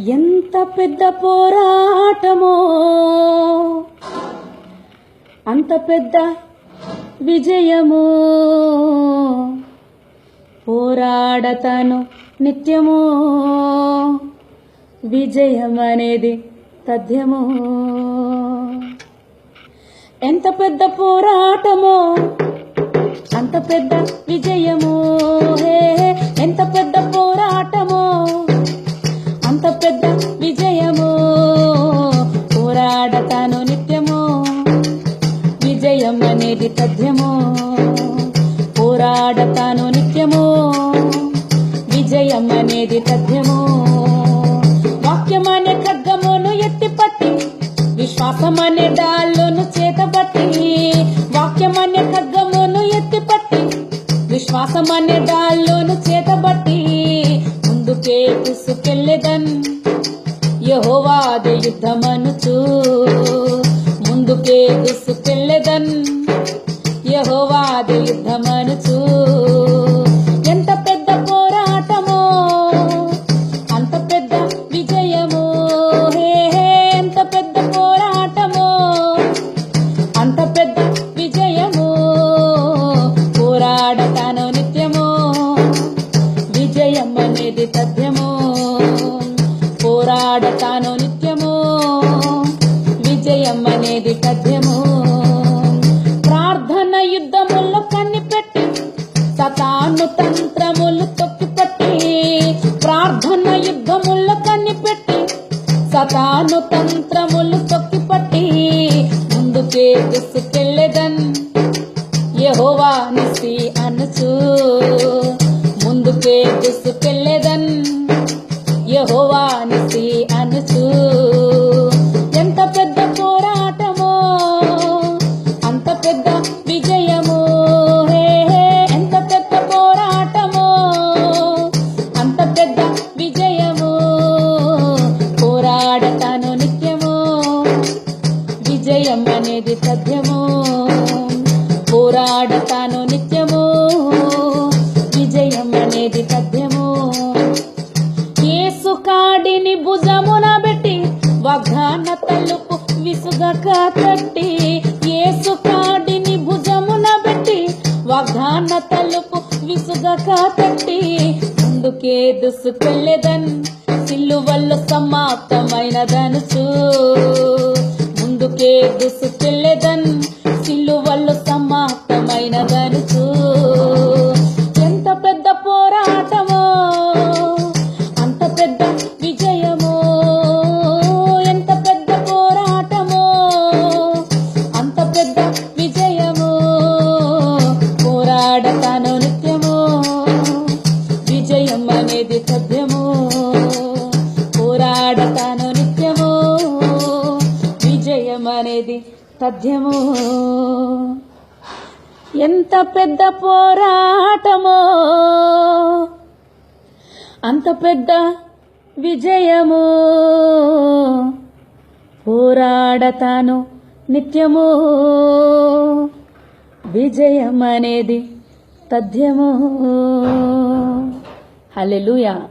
ఎంత పెద్ద పోరాటమో. అంత పెద్ద విజయము. పోరాడతాను నిత్యము. విజయం అనేది తథ్యము. ఎంత పెద్ద పోరాటమో. అంత పెద్ద విజయము. హే. నేటి అనేది తథ్యము పోరాడతాను నిత్యము విజయం అనేది తథ్యము వాక్యం అనే ఖడ్గమును ఎత్తిపట్టి విశ్వాసం అనే డాల్లోను చేతబట్టి వాక్యం అనే ఖడ్గమును ఎత్తిపట్టి విశ్వాసం అనే డాల్లోను చేతబట్టి ముందుకే తీసుకెళ్ళేదన్ యహోవాది యుద్ధమనుచు ముందుకే తీసుకెళ్ళేదన్ యహోవాది యుద్ధమనుచు ఎంత పెద్ద పోరాటమో అంత పెద్ద విజయమో హే ఎంత పెద్ద పోరాటమో అంత పెద్ద విజయము పోరాడతాను నిత్యమో విజయం అనేది తథ్యమో పోరాడతాను నిత్యమో విజయం అనేది తథ్యమో. ప్రార్థన కనిపెట్టి కన్నిపెట్టి సతాను తంత్రములు తొక్కిపట్టి ప్రార్థన యుద్ధముల్లో కనిపెట్టి సతాను తంత్రములు తొక్కిపట్టి ముందుకే తీసుకెళ్ళేదన్ యహోవా నిసి అనుచు ముందుకే తీసుకెళ్ళేదన్ యహోవా పెద్ద విజయము పోరాడతాను నిత్యము విజయం అనేది సత్యము పోరాడతాను నిత్యము విజయం అనేది సత్యము. ఏసు కాడిని భుజమున పెట్టి వగ్గాన తలుపు విసుగక తట్టి ఏసు కాడిని భుజమున పెట్టి వగ్గాన తలుపు విసుగక తట్టి అందుకే దుసుకెళ్ళేదన్ సిల్లువల్ల సమాప్తమైనదనుచు. ముందుకే దుసుకెళ్ళేదన్ అనేది తథ్యము. ఎంత పెద్ద పోరాటమో. అంత పెద్ద విజయము. పోరాడతాను నిత్యము. విజయం అనేది తథ్యము. హల్లెలూయా.